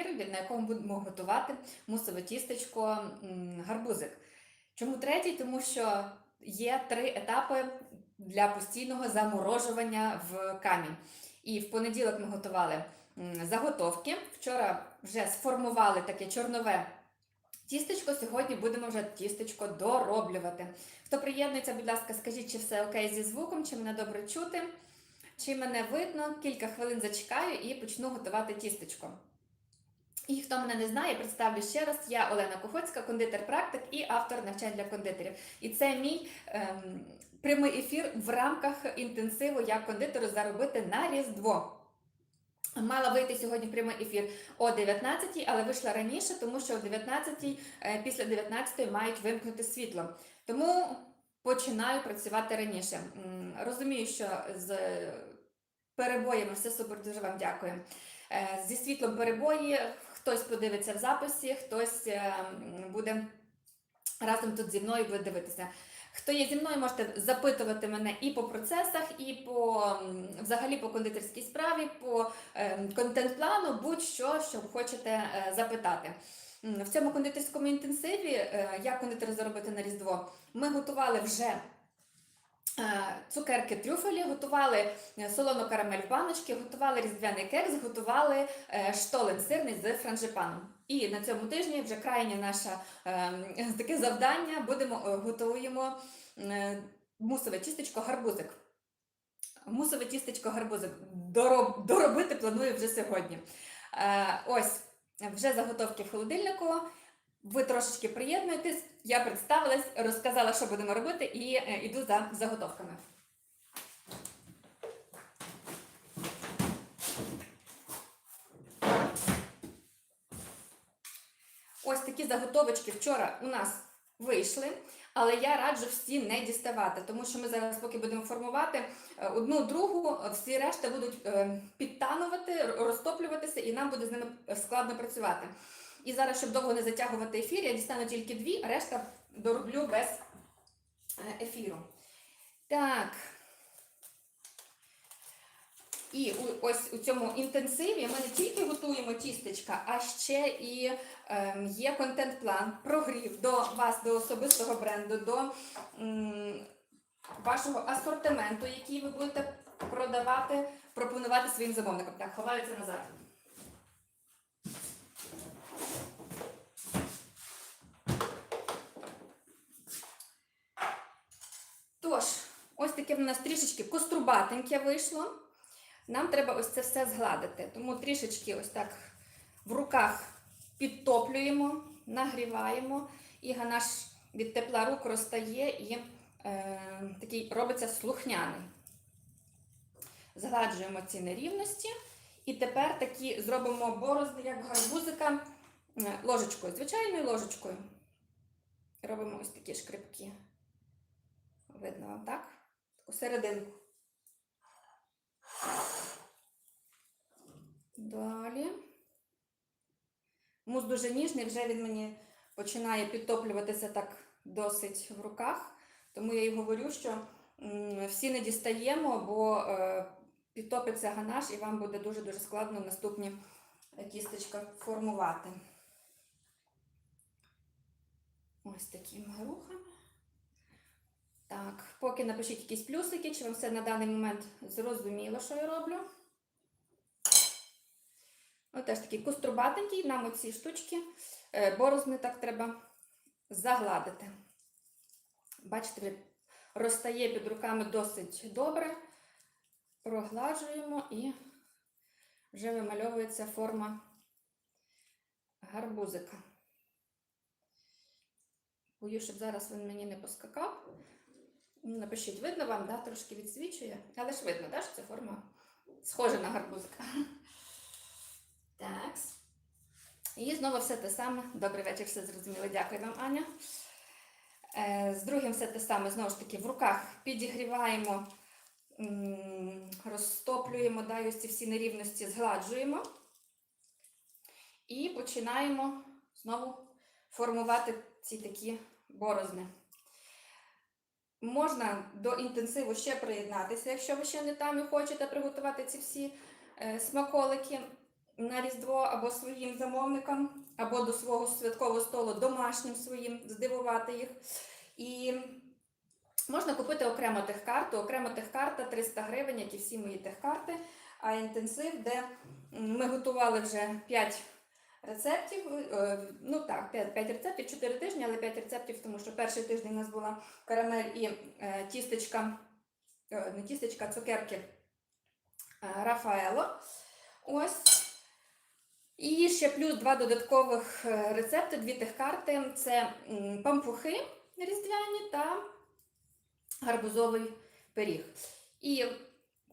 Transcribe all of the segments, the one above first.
ефір, на якому будемо готувати мусове тістечко гарбузик. Чому третій? Тому що є три етапи для постійного заморожування в камінь. І в понеділок ми готували заготовки. Вчора вже сформували таке чорнове тістечко. Сьогодні будемо вже тістечко дороблювати. Хто приєднується, будь ласка, скажіть, чи все окей зі звуком, чи мене добре чути, чи мене видно. Кілька хвилин зачекаю і почну готувати тістечко. І хто мене не знає, представлю ще раз. Я Олена Кухоцька, кондитер-практик і автор навчань для кондитерів. І це мій ем, прямий ефір в рамках інтенсиву як кондитеру заробити на Різдво. Мала вийти сьогодні прямий ефір о 19 але вийшла раніше, тому що о 19 е, після 19 мають вимкнути світло. Тому починаю працювати раніше. Розумію, що з перебоями все супер, дуже вам дякую. Е, Зі світлом перебої, хтось подивиться в записі, хтось е, буде разом тут зі мною буде дивитися. Хто є зі мною, можете запитувати мене і по процесах, і по взагалі по кондитерській справі, по е, контент-плану, будь-що, що хочете е, запитати. В цьому кондитерському інтенсиві, як кондитер заробити на Різдво, ми готували вже цукерки трюфелі, готували е, солону карамель в готували різдвяний кекс, готували е, штолен сирний з франжипаном. І на цьому тижні вже крайнє наше е, таке завдання. Будемо е, готуємо е, мусове тістечко гарбузик. Мусове тістечко гарбузик. Дороб, доробити планую вже сьогодні. Е, ось вже заготовки в холодильнику. Ви трошечки приєднуєтесь. Я представилась, розказала, що будемо робити, і е, іду за заготовками. Ось такі заготовочки вчора у нас вийшли, але я раджу всі не діставати, тому що ми зараз, поки будемо формувати е, одну другу, е, всі решта будуть е, підтанувати, розтоплюватися, і нам буде з ними е, складно працювати. І зараз, щоб довго не затягувати ефір, я дістану тільки дві, а решта дороблю без е, ефіру. Так. І ось у цьому інтенсиві ми не тільки готуємо тістечка, а ще і ем, є контент-план, прогрів до вас, до особистого бренду, до вашого асортименту, який ви будете продавати, пропонувати своїм замовникам. Так, ховаються назад. Ось таке в нас трішечки кострубатеньке вийшло. Нам треба ось це все згладити. Тому трішечки ось так в руках підтоплюємо, нагріваємо, і ганаш від тепла рук розтає і е, такий робиться слухняний. Згладжуємо ці нерівності. І тепер такі зробимо борозни, як гарбузика, е, ложечкою, звичайною ложечкою. Робимо ось такі шкрипки. Видно так? Таку серединку. Далі. Мус дуже ніжний, вже він мені починає підтоплюватися так досить в руках. Тому я й говорю, що всі не дістаємо, бо е, підтопиться ганаш і вам буде дуже-дуже складно наступні е, тістечка формувати. Ось такими рухами. Так, поки напишіть якісь плюсики, чи вам все на даний момент зрозуміло, що я роблю. Ось теж такий кострубатенький, нам оці штучки, е, борозни так треба загладити. Бачите, розтає під руками досить добре. Прогладжуємо і вже вимальовується форма гарбузика. Боюсь, щоб зараз він мені не поскакав. Ну, Напишіть, видно вам, да? трошки відсвічує, але ж видно, да, що це форма схожа на гарбузика. Так. І знову все те саме. Добрий вечір, все зрозуміло. Дякую вам, Аня. Е, З другим все те саме, знову ж таки, в руках підігріваємо, розтоплюємо, да, ось ці всі нерівності згладжуємо. І починаємо знову формувати ці такі борозни. Можна до інтенсиву ще приєднатися, якщо ви ще не там і хочете приготувати ці всі е, смаколики. на Різдво або своїм замовникам, або до свого святкового столу домашнім своїм, здивувати їх. І можна купити окремо техкарту. Окремо техкарта 300 гривень, як і всі мої техкарти. А інтенсив, де ми готували вже 5 рецептів. е, Ну так, 5, 5 рецептів, 4 тижні, але 5 рецептів, тому що перший тиждень у нас була карамель і е, тістечка, е, не тістечка, цукерки Рафаело. Ось. І ще плюс два додаткових рецепти, дві тих карти. Це пампухи різдвяні та гарбузовий пиріг. І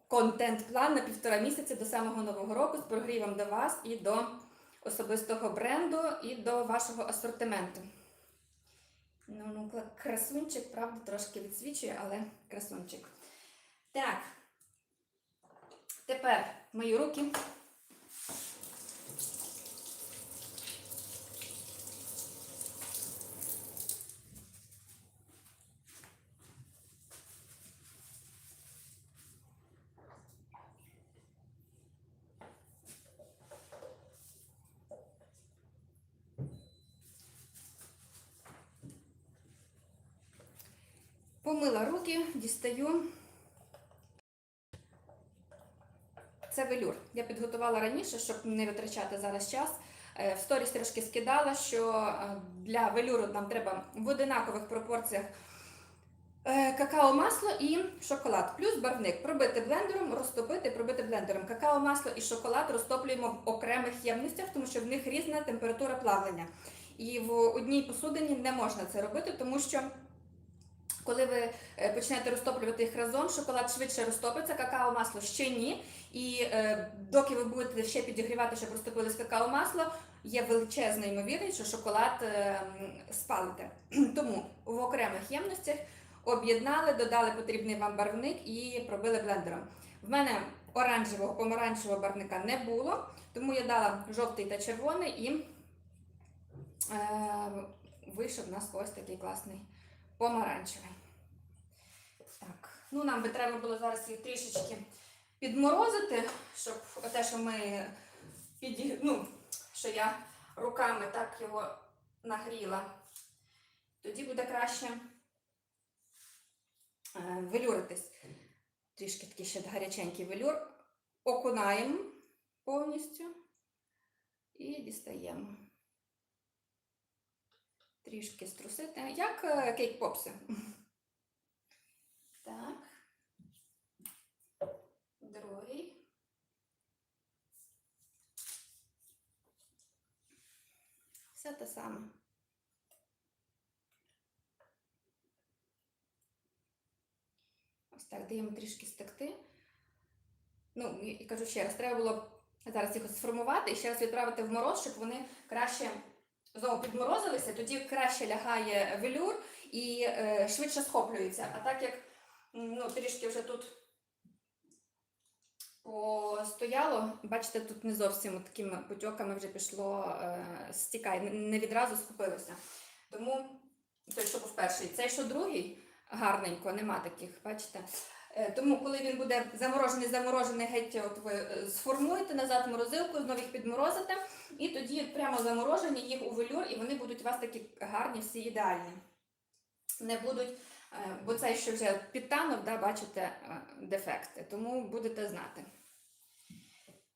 контент-план на півтора місяця до самого нового року з прогрівом до вас і до особистого бренду, і до вашого асортименту. Ну, ну, красунчик, правда, трошки відсвічує, але красунчик. Так. Тепер мої руки. Помила руки, дістаю. Це велюр. Я підготувала раніше, щоб не витрачати зараз час. Е, В сторіс трошки скидала, що е, для велюру нам треба в одинакових пропорціях е, какао-масло і шоколад. Плюс барвник. Пробити блендером, розтопити, пробити блендером. Какао-масло і шоколад розтоплюємо в окремих ємностях, тому що в них різна температура плавлення. І в одній посудині не можна це робити, тому що коли ви е, почнете розтоплювати їх разом, шоколад швидше розтопиться, какао масло ще ні. І е, доки ви будете ще підігрівати, щоб розтопилось какао масло, є величезна ймовірність, що шоколад е, спалите. Тому в окремих ємностях об'єднали, додали потрібний вам барвник і пробили блендером. В мене оранжевого, помаранчевого барвника не було, тому я дала жовтий та червоний і е, вийшов у нас ось такий класний помаранчевий. Так, ну нам би треба було зараз їх трішечки підморозити, щоб те, що ми піді... ну, що я руками так його нагріла, тоді буде краще е, велюритись. Трішки такий ще гаряченький велюр. Окунаємо повністю і дістаємо. Трішки струсити, як е, кейк-попси. Так. Другий. Все те саме. Ось так, даємо трішки стекти. Ну, і і кажу ще раз, треба було зараз їх сформувати і ще раз відправити в мороз, щоб вони краще знову підморозилися, тоді краще лягає велюр і е, швидше схоплюється. А так як ну, трішки вже тут постояло, бачите, тут не зовсім такими потьоками вже пішло, е, стікає, не- відразу схопилося. Тому той, що був перший, цей, що другий, гарненько, нема таких, бачите. Е, Тому, коли він буде заморожений, заморожений геть, от ви е, сформуєте назад морозилку, знову їх підморозите, і тоді прямо заморожені їх у велюр, і вони будуть у вас такі гарні, всі ідеальні. Не будуть, е, бо цей, що вже підтанув, да, бачите дефекти, тому будете знати.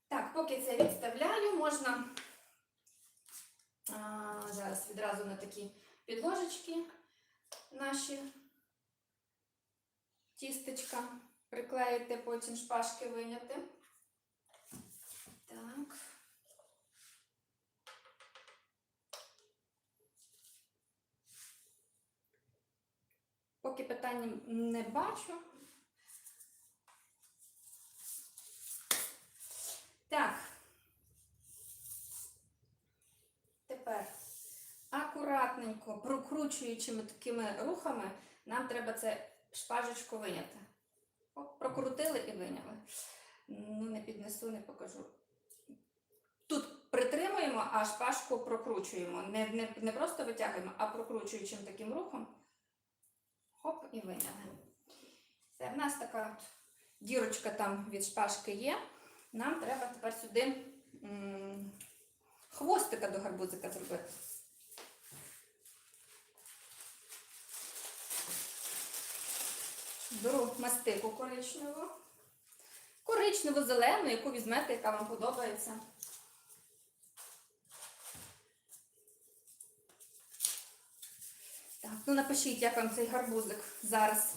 Так, поки це відставляю, можна а, зараз відразу на такі підложечки наші тістечка приклеїти, потім шпажки виняти. Так. Поки питання не бачу. Так. Тепер акуратненько, прокручуючими такими рухами, нам треба це шпажечку виняти. Оп, прокрутили і виняли. Ну, не піднесу, не покажу. Тут притримуємо, а шпажку прокручуємо. Не, не, не просто витягуємо, а прокручуючим таким рухом. Хоп, і виняли. Це в нас така дірочка там від шпажки є. Нам треба тепер сюди м, хвостика до гарбузика зробити. Беру мастику коричневу. Коричневу, зелену, яку візьмете, яка вам подобається. Так, ну напишіть, як вам цей гарбузик зараз.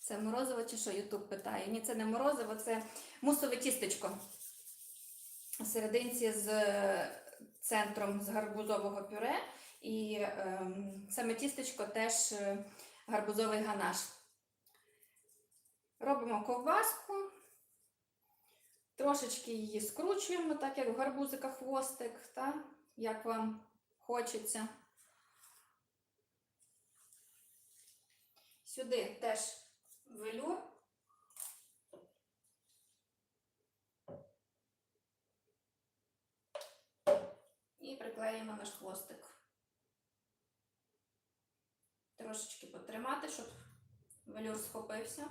Це морозиво чи що? Ютуб питає. Ні, це не морозиво, це мусове тістечко. Серединці з центром з гарбузового пюре. І ем, саме тістечко теж е, гарбузовий ганаш. Робимо ковбаску, трошечки її скручуємо, так як в гарбузика хвостик, та, як вам хочеться. Сюди теж велюр. І приклеїмо наш хвостик. Трошечки потримати, щоб велюр схопився.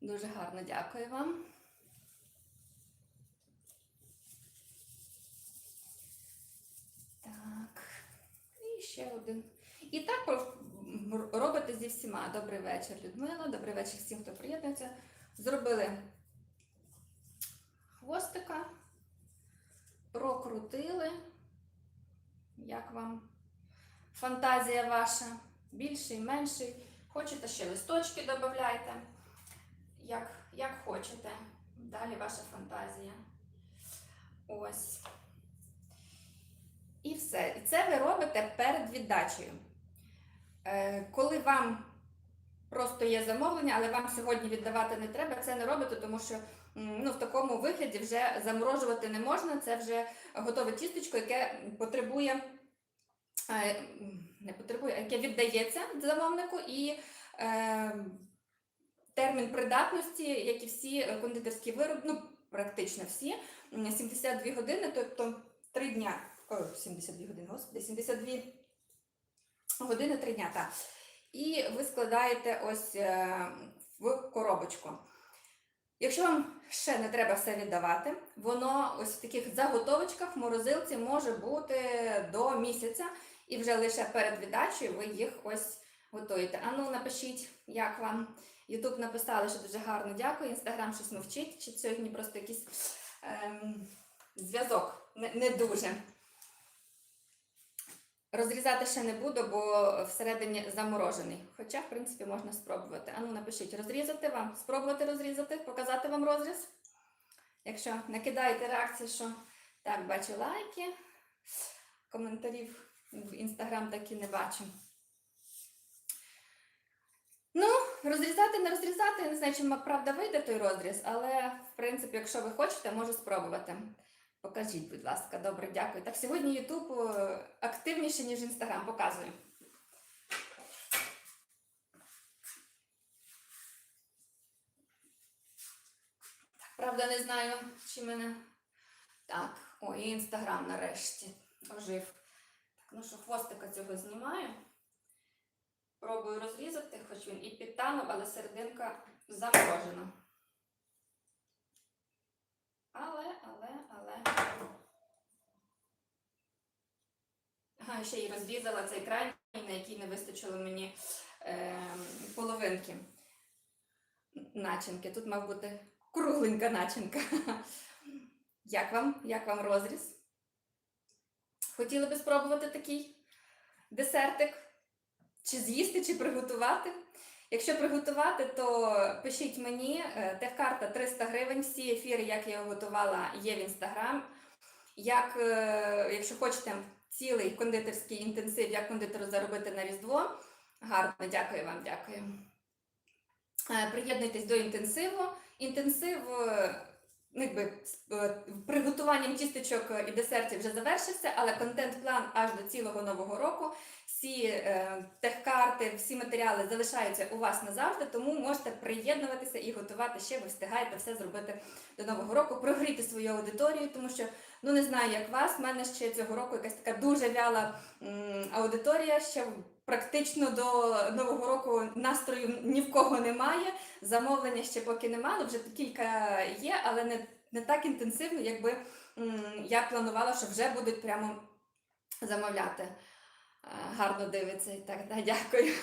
Дуже гарно дякую вам. Так. І ще один. І так робите зі всіма. Добрий вечір, Людмила. Добрий вечір всім, хто приєднується. Зробили хвостика, прокрутили. Як вам фантазія ваша? Більший, менший. Хочете ще листочки додавайте. Як, як хочете. Далі ваша фантазія. Ось. І все. І це ви робите перед віддачею. Е, коли вам просто є замовлення, але вам сьогодні віддавати не треба, це не робите, тому що ну, в такому вигляді вже заморожувати не можна. Це вже готове тістечко, яке потребує, е, не потребує, яке віддається замовнику і е, термін придатності, як і всі кондитерські вироби, ну практично всі, 72 години, тобто 3 дня. О, 72 години, господи, 72 години 3 дня, так. І ви складаєте ось е, в коробочку. Якщо вам ще не треба все віддавати, воно ось в таких заготовочках в морозилці може бути до місяця, і вже лише перед віддачею ви їх ось готуєте. А ну напишіть, як вам. Ютуб написали, що дуже гарно дякую. Інстаграм щось мовчить, чи сьогодні просто якийсь ем, зв'язок не, не дуже. Розрізати ще не буду, бо всередині заморожений. Хоча, в принципі, можна спробувати. Ану, напишіть, розрізати вам, спробувати розрізати, показати вам розріз. Якщо накидаєте реакцію, що так, бачу лайки, коментарів в інстаграм таки не бачу. Ну, розрізати, не розрізати, я не знаю, чи правда вийде той розріз, але в принципі, якщо ви хочете, можу спробувати. Покажіть, будь ласка, добре, дякую. Так, сьогодні Ютуб е, активніше, ніж Інстаграм, показую. Так, правда, не знаю, чи мене. Так, ой, і Інстаграм нарешті ожив. Так, ну що, хвостика цього знімаю. Пробую розрізати, хоч він і підтанув, але серединка заморожена. Але, але, але. Ага, ще й розрізала цей край, на який не вистачило мені е, половинки начинки. Тут мав бути кругленька начинка. Як вам? Як вам розріз? Хотіли би спробувати такий десертик? Чи з'їсти, чи приготувати? Якщо приготувати, то пишіть мені. Е, Техкарта 300 гривень. Всі ефіри, як я його готувала, є в інстаграм. Як, е, якщо хочете цілий кондитерський інтенсив, як кондитеру заробити на Різдво. Гарно, дякую вам, дякую. Е, Приєднуйтесь до інтенсиву. Інтенсив якби, з, е, приготуванням тістечок і десертів вже завершився, але контент-план аж до цілого нового року. Всі е, техкарти, всі матеріали залишаються у вас назавжди, тому можете приєднуватися і готувати ще. Ви встигаєте все зробити до нового року, прогріти свою аудиторію, тому що ну не знаю, як вас. в мене ще цього року якась така дуже вяла аудиторія. Ще практично до нового року настрою ні в кого немає. Замовлення ще поки немає, ну, вже кілька є, але не, не так інтенсивно, якби я планувала, що вже будуть прямо замовляти. Е, Гарно дивиться і так, да, дякую.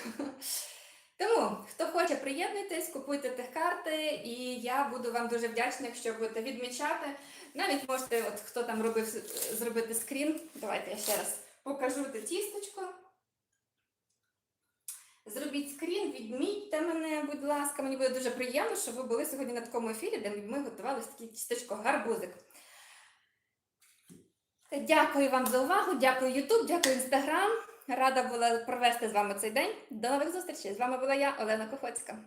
Тому, хто хоче, приєднуйтесь, купуйте тих карти, і я буду вам дуже вдячна, якщо будете відмічати. Навіть можете, от хто там робив, зробити скрін. Давайте я ще раз покажу те тісточко. Зробіть скрін, відмітьте мене, будь ласка. Мені буде дуже приємно, що ви були сьогодні на такому ефірі, де ми готували таке тістечко гарбузик. Дякую вам за увагу, дякую YouTube, дякую Instagram. Рада була провести з вами цей день. До нових зустрічей. З вами була я, Олена Кохоцька.